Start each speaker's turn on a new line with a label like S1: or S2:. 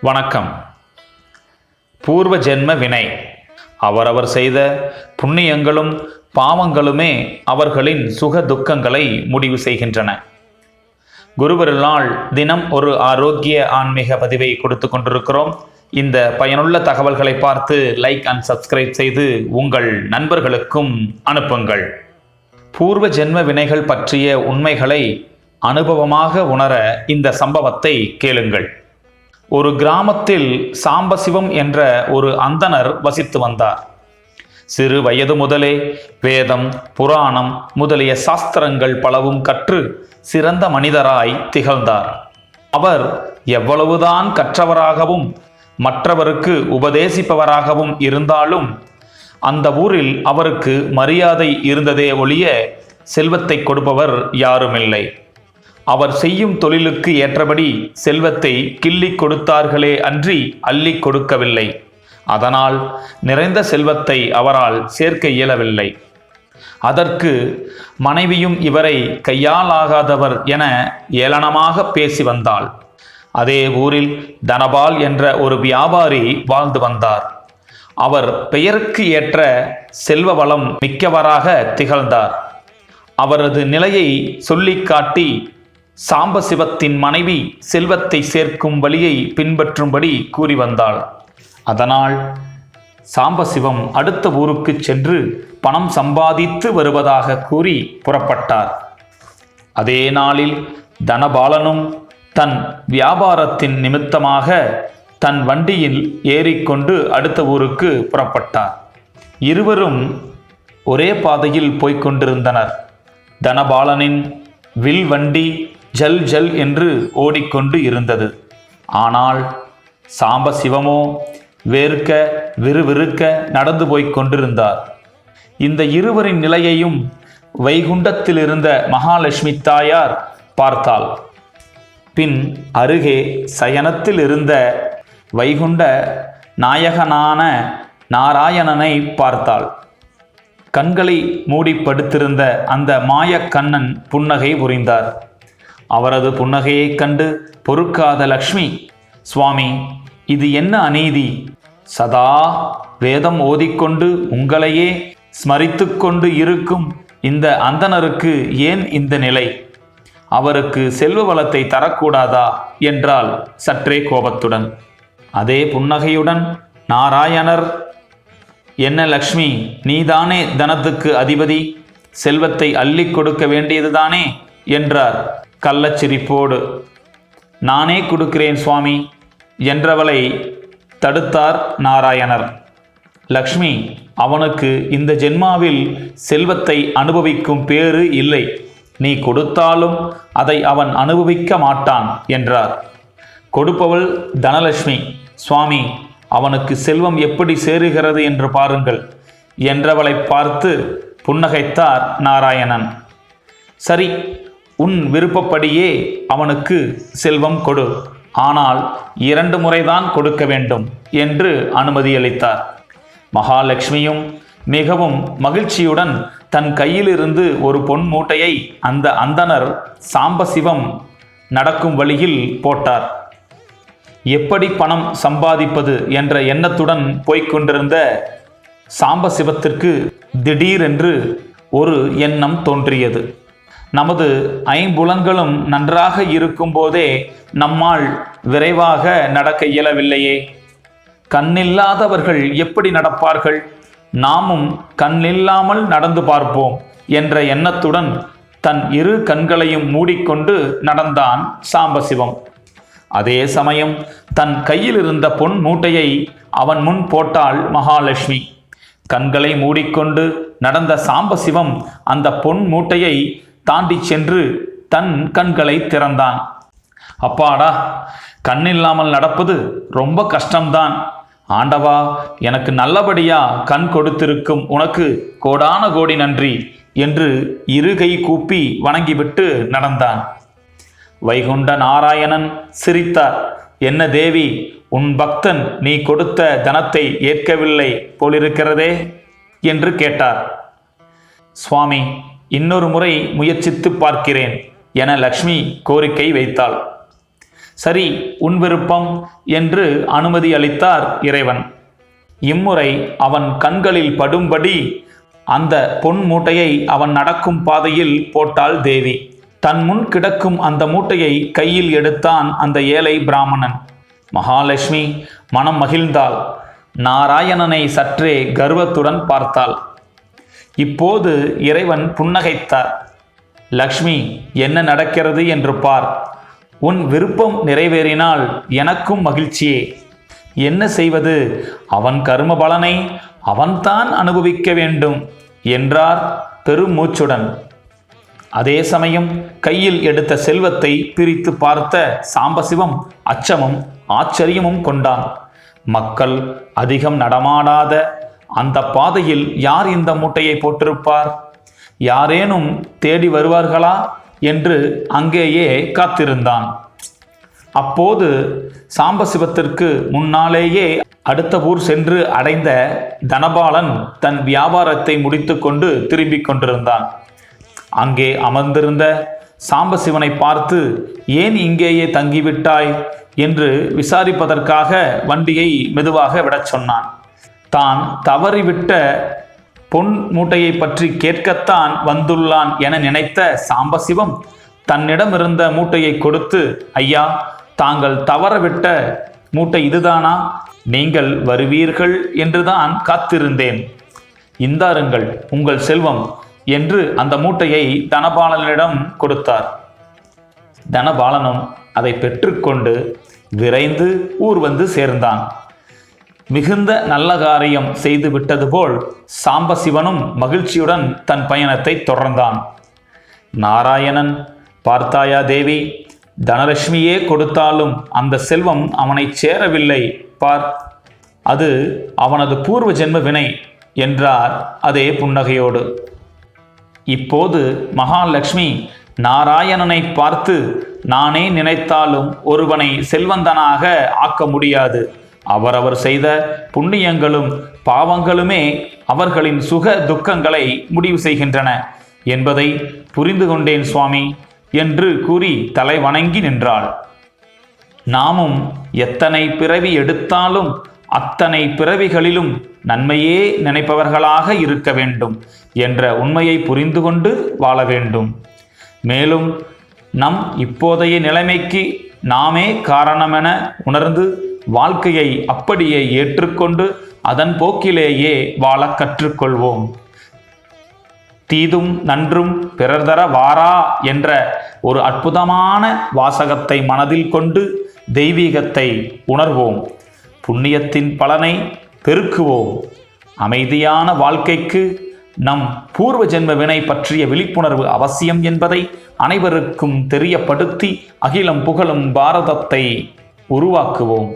S1: வணக்கம். பூர்வ ஜென்ம வினை. அவரவர் செய்த புண்ணியங்களும் பாவங்களுமே அவர்களின் சுக துக்கங்களை முடிவு செய்கின்றன. குருவருளால் தினம் ஒரு ஆரோக்கிய ஆன்மீக பதிவை கொடுத்து கொண்டிருக்கிறோம். இந்த பயனுள்ள தகவல்களை பார்த்து லைக் அண்ட் சப்ஸ்கிரைப் செய்து உங்கள் நண்பர்களுக்கும் அனுப்புங்கள். பூர்வ ஜென்ம வினைகள் பற்றிய உண்மைகளை அனுபவமாக உணர இந்த சம்பவத்தை கேளுங்கள். ஒரு கிராமத்தில் சாம்பசிவம் என்ற ஒரு அந்தணர் வசித்து வந்தார். சிறு வயது முதலே வேதம் புராணம் முதலிய சாஸ்திரங்கள் பலவும் கற்று சிறந்த மனிதராய் திகழ்ந்தார். அவர் எவ்வளவுதான் கற்றவராகவும் மற்றவருக்கு உபதேசிப்பவராகவும் இருந்தாலும் அந்த ஊரில் அவருக்கு மரியாதை இருந்ததே ஒழிய செல்வத்தை கொடுப்பவர் யாருமில்லை. அவர் செய்யும் தொழிலுக்கு ஏற்றபடி செல்வத்தை கிள்ளி கொடுத்தார்களே அன்றி அள்ளி கொடுக்கவில்லை. அதனால் நிறைந்த செல்வத்தை அவரால் சேர்க்க இயலவில்லை. அதற்கு மனைவியும் இவரை கையாலாகாதவர் என ஏளனமாக பேசி வந்தாள். அதே ஊரில் தனபால் என்ற ஒரு வியாபாரி வாழ்ந்து வந்தார். அவர் பெயருக்கு ஏற்ற செல்வ வளம் மிக்கவராக திகழ்ந்தார். அவரது நிலையை சொல்லிக் காட்டி சாம்பசிவத்தின் மனைவி செல்வத்தை சேர்க்கும் வழியை பின்பற்றும்படி கூறி வந்தாள். அதனால் சாம்பசிவம் அடுத்த ஊருக்கு சென்று பணம் சம்பாதித்து வருவதாக கூறி புறப்பட்டார். அதே நாளில் தனபாலனும் தன் வியாபாரத்தின் நிமித்தமாக தன் வண்டியில் ஏறிக்கொண்டு அடுத்த ஊருக்கு புறப்பட்டார். இருவரும் ஒரே பாதையில் போய்க் கொண்டிருந்தனர். தனபாலனின் வில் வண்டி ஜல் ஜல் என்று ஓடிக்கொண்டு இருந்தது. ஆனால் சாம்பசிவமோ வேர்க்க விறுவிறுக்க நடந்து போய்க் கொண்டிருந்தார். இந்த இருவரின் நிலையையும் வைகுண்டத்தில் இருந்த மகாலட்சுமி தாயார் பார்த்தாள். பின் அருகே சயனத்தில் இருந்த வைகுண்ட நாயகனான நாராயணனை பார்த்தாள். கண்களை மூடி படுத்திருந்த அந்த மாயக்கண்ணன் புன்னகை புரிந்தார். அவரது புன்னகையைக் கண்டு பொறுக்காத லக்ஷ்மி சுவாமி இது என்ன அநீதி? சதா வேதம் ஓதிக்கொண்டு உங்களையே ஸ்மரித்து கொண்டு இருக்கும் இந்த அந்தணருக்கு ஏன் இந்த நிலை? அவருக்கு செல்வ வளத்தை தரக்கூடாதா? என்றால் சற்றே கோபத்துடன். அதே புன்னகையுடன் நாராயணர். என்ன லக்ஷ்மி நீதானே தனத்துக்கு அதிபதி? செல்வத்தை அள்ளி கொடுக்க வேண்டியதுதானே? என்றார். கள்ளச்சிரிப்போடு நானே கொடுக்கிறேன் சுவாமி என்றவளை தடுத்தார் நாராயணர். லக்ஷ்மி அவனுக்கு இந்த ஜென்மாவில் செல்வத்தை அனுபவிக்கும் பேறு இல்லை. நீ கொடுத்தாலும் அதை அவன் அனுபவிக்க மாட்டான் என்றார். கொடுப்பவள் தனலட்சுமி சுவாமி அவனுக்கு செல்வம் எப்படி சேருகிறது என்று பாருங்கள் என்றவளை பார்த்து புன்னகைத்தார் நாராயணன். சரி உன் விருப்பப்படியே அவனுக்கு செல்வம் கொடு. ஆனால் இரண்டு முறைதான் கொடுக்க வேண்டும் என்று அனுமதியளித்தார். மகாலட்சுமியும் மிகவும் மகிழ்ச்சியுடன் தன் கையிலிருந்து ஒரு பொன் மூட்டையை அந்த அந்தணர் சாம்பசிவம் நடக்கும் வழியில் போட்டார். எப்படி பணம் சம்பாதிப்பது? என்ற எண்ணத்துடன் போய்க் கொண்டிருந்த சாம்பசிவத்திற்கு திடீரென்று ஒரு எண்ணம் தோன்றியது. நமது ஐம்புலன்களும் நன்றாக இருக்கும்போதே நம்மால் விரைவாக நடக்க இயலவில்லையே. கண்ணில்லாதவர்கள் எப்படி நடப்பார்கள்? நாமும் கண்ணில்லாமல் நடந்து பார்ப்போம் என்ற எண்ணத்துடன் தன் இரு கண்களையும் மூடிக்கொண்டு நடந்தான் சாம்பசிவம். அதே சமயம் தன் கையில் இருந்த பொன் மூட்டையை அவன் முன் போட்டாள் மகாலட்சுமி. கண்களை மூடிக்கொண்டு நடந்த சாம்பசிவம் அந்த பொன் மூட்டையை தாண்டி சென்று தன் கண்களை திறந்தான். அப்பாடா கண்ணில்லாமல் நடப்பது ரொம்ப கஷ்டம்தான். ஆண்டவா எனக்கு நல்லபடியா கண் கொடுத்திருக்கும் உனக்கு கோடான கோடி நன்றி என்று இருகை கூப்பி வணங்கிவிட்டு நடந்தான். வைகுண்ட நாராயணன் சிரித்தார். என்ன தேவி உன் பக்தன் நீ கொடுத்த தனத்தை ஏற்கவில்லை போலிருக்கிறதே என்று கேட்டார். சுவாமி இன்னொரு முறை முயற்சித்து பார்க்கிறேன் என லக்ஷ்மி கோரிக்கை வைத்தாள். சரி உன் விருப்பம் என்று அனுமதி அளித்தார் இறைவன். இம்முறை அவன் கண்களில் படும்படி அந்த பொன் மூட்டையை அவன் நடக்கும் பாதையில் போட்டாள் தேவி. தன் முன் கிடக்கும் அந்த மூட்டையை கையில் எடுத்தான் அந்த ஏழை பிராமணன். மகாலட்சுமி மனம் மகிழ்ந்தாள். நாராயணனை சற்றே கர்வத்துடன் பார்த்தாள். இப்போது இறைவன் புன்னகைத்தார். லக்ஷ்மி என்ன நடக்கிறது என்று பார். உன் விருப்பம் நிறைவேறினால் எனக்கும் மகிழ்ச்சியே. என்ன செய்வது? அவன் கர்ம பலனை அவன்தான் அனுபவிக்க வேண்டும் என்றார் பெருமூச்சுடன். அதே சமயம் கையில் எடுத்த செல்வத்தை பிரித்து பார்த்த சாம்பசிவம் அச்சமும் ஆச்சரியமும் கொண்டான். மக்கள் அதிகம் நடமாடாத அந்த பாதையில் யார் இந்த மூட்டையை போட்டிருப்பார்? யாரேனும் தேடி வருவார்களா? என்று அங்கேயே காத்திருந்தான். அப்போது சாம்பசிவத்திற்கு முன்னாலேயே அடுத்த ஊர் சென்று அடைந்த தனபாலன் தன் வியாபாரத்தை முடித்துக்கொண்டு திரும்பிக் கொண்டிருந்தான். அங்கே அமர்ந்திருந்த சாம்பசிவனை பார்த்து ஏன் இங்கேயே தங்கிவிட்டாய்? என்று விசாரிப்பதற்காக வண்டியை மெதுவாக விடச் சொன்னான். தான் தவறிவிட்ட பொன் மூட்டையை பற்றி கேட்கத்தான் வந்துள்ளான் என நினைத்த சாம்பசிவம் தன்னிடம் இருந்த மூட்டையை கொடுத்து ஐயா தாங்கள் தவறவிட்ட மூட்டை இதுதானா? நீங்கள் வருவீர்கள் என்றுதான் காத்திருந்தேன். இந்தாருங்கள் உங்கள் செல்வம் என்று அந்த மூட்டையை தனபாலனிடம் கொடுத்தார். தனபாலனும் அதை பெற்றுக்கொண்டு விரைந்து ஊர் வந்து சேர்ந்தான். மிகுந்த நல்ல காரியம் செய்து விட்டது போல் சாம்பசிவனும் மகிழ்ச்சியுடன் தன் பயணத்தை தொடர்ந்தான். நாராயணன் பார்த்தாயா தேவி தனலட்சுமியே கொடுத்தாலும் அந்த செல்வம் அவனை சேரவில்லை. பார் அது அவனது பூர்வ ஜென்ம வினை என்றார் அதே புன்னகையோடு. இப்போது மகாலட்சுமி நாராயணனை பார்த்து நானே நினைத்தாலும் ஒருவனை செல்வந்தனாக ஆக்க முடியாது. அவரவர் செய்த புண்ணியங்களும் பாவங்களுமே அவர்களின் சுக துக்கங்களை முடிவு செய்கின்றன என்பதை புரிந்து கொண்டேன் சுவாமி என்று கூறி தலை வணங்கி நின்றாள். நாமும் எத்தனை பிறவி எடுத்தாலும் அத்தனை பிறவிகளிலும் நன்மையே நினைப்பவர்களாக இருக்க வேண்டும் என்ற உண்மையை புரிந்து கொண்டு வாழ வேண்டும். மேலும் நம் இப்போதைய நிலைமைக்கு நாமே காரணமென உணர்ந்து வாழ்க்கையை அப்படியே ஏற்றுக்கொண்டு அதன் போக்கிலேயே வாழ கற்றுக்கொள்வோம். தீதும் நன்றும் பிறர் தர வாரா என்ற ஒரு அற்புதமான வாசகத்தை மனதில் கொண்டு தெய்வீகத்தை உணர்வோம். புண்ணியத்தின் பலனை பெருக்குவோம். அமைதியான வாழ்க்கைக்கு நம் பூர்வ ஜென்ம வினை பற்றிய விழிப்புணர்வு அவசியம் என்பதை அனைவருக்கும் தெரியப்படுத்தி அகிலம் புகழும் பாரதத்தை உருவாக்குவோம்.